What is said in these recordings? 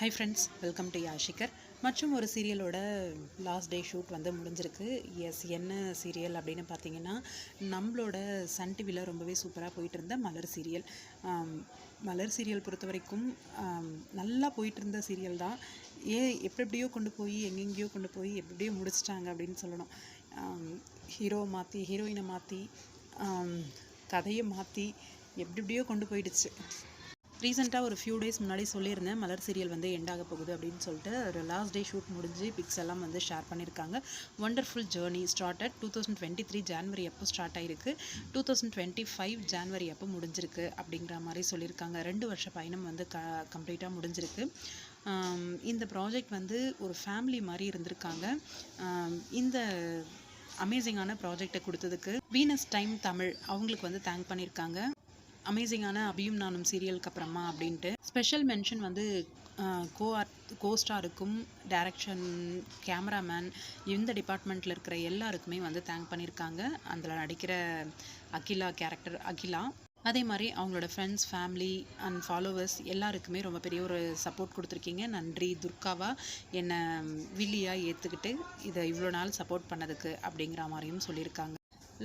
High friends welcome to யாஷிகர் மற்றும் ஒரு சீரியலோட லாஸ்ட் டே ஷூட் வந்து முடிஞ்சிருக்கு. எஸ் என்ன சீரியல் அப்படின்னு பார்த்தீங்கன்னா நம்மளோட சன் டிவியில் ரொம்பவே சூப்பராக போயிட்டு இருந்த மலர் சீரியல் மலர் சீரியல் பொறுத்த வரைக்கும் நல்லா போயிட்டு இருந்த சீரியல் தான். ஏன் எப்படி எப்படியோ கொண்டு போய் எங்கெங்கேயோ கொண்டு போய் எப்படியோ முடிச்சிட்டாங்க அப்படின்னு சொல்லணும். ஹீரோ மாற்றி ஹீரோயினை மாற்றி கதையை மாற்றி எப்படி எப்படியோ கொண்டு போயிடுச்சு. ரீசெண்டாக ஒரு ஃபியூ டேஸ் முன்னாடி சொல்லியிருந்தேன் மலர் சீரியல் வந்து எண்ட் ஆக போகுது அப்படின்னு சொல்லிட்டு ஒரு லாஸ்ட் டே ஷூட் முடிஞ்சு பிக்ஸ் எல்லாம் வந்து ஷேர் பண்ணியிருக்காங்க. Wonderful journey started two thousand twenty three January அப்போ ஸ்டார்ட் ஆயிருக்கு. Two thousand twenty five January அப்போ முடிஞ்சிருக்கு அப்படிங்கிற மாதிரி சொல்லியிருக்காங்க. ரெண்டு வருஷ பயணம் வந்து க கம்ப்ளீட்டாக முடிஞ்சிருக்கு. இந்த ப்ராஜெக்ட் வந்து ஒரு ஃபேமிலி மாதிரி இருந்திருக்காங்க. இந்த அமேசிங்கான ப்ராஜெக்டை கொடுத்ததுக்கு வீனஸ் டைம் தமிழ் அவங்களுக்கு வந்து தேங்க் பண்ணியிருக்காங்க. அமேசிங்கான அபியும் நானும் சீரியலுக்கு அப்புறமா அப்படின்ட்டு. ஸ்பெஷல் மென்ஷன் வந்து கோ ஆர்ட் கோ ஸ்டாருக்கும் டேரக்ஷன் கேமராமேன் இந்த டிபார்ட்மெண்ட்டில் இருக்கிற எல்லாருக்குமே வந்து தேங்க் பண்ணியிருக்காங்க அதில் நடிக்கிற அகிலா கேரக்டர் அகிலா. அதே மாதிரி அவங்களோட ஃப்ரெண்ட்ஸ் ஃபேமிலி அண்ட் ஃபாலோவர்ஸ் எல்லாருக்குமே ரொம்ப பெரிய ஒரு சப்போர்ட் கொடுத்துருக்கீங்க. நன்றி துர்காவா. என்னை வில்லியாக ஏற்றுக்கிட்டு இதை இவ்வளோ நாள் சப்போர்ட் பண்ணதுக்கு அப்படிங்கிற மாதிரியும் சொல்லியிருக்காங்க.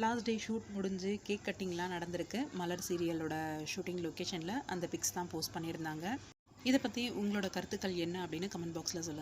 லாஸ்ட் டே ஷூட் முடிஞ்சு கேக் கட்டிங்லாம் நடந்திருக்கு. மலர் சீரியலோட ஷூட்டிங் லொக்கேஷனில் அந்த பிக்ஸ் தான் போஸ்ட் பண்ணியிருந்தாங்க. இதை பற்றி உங்களோட கருத்துக்கள் என்ன அப்படின்னு கமெண்ட் பாக்ஸில் சொல்லுங்கள்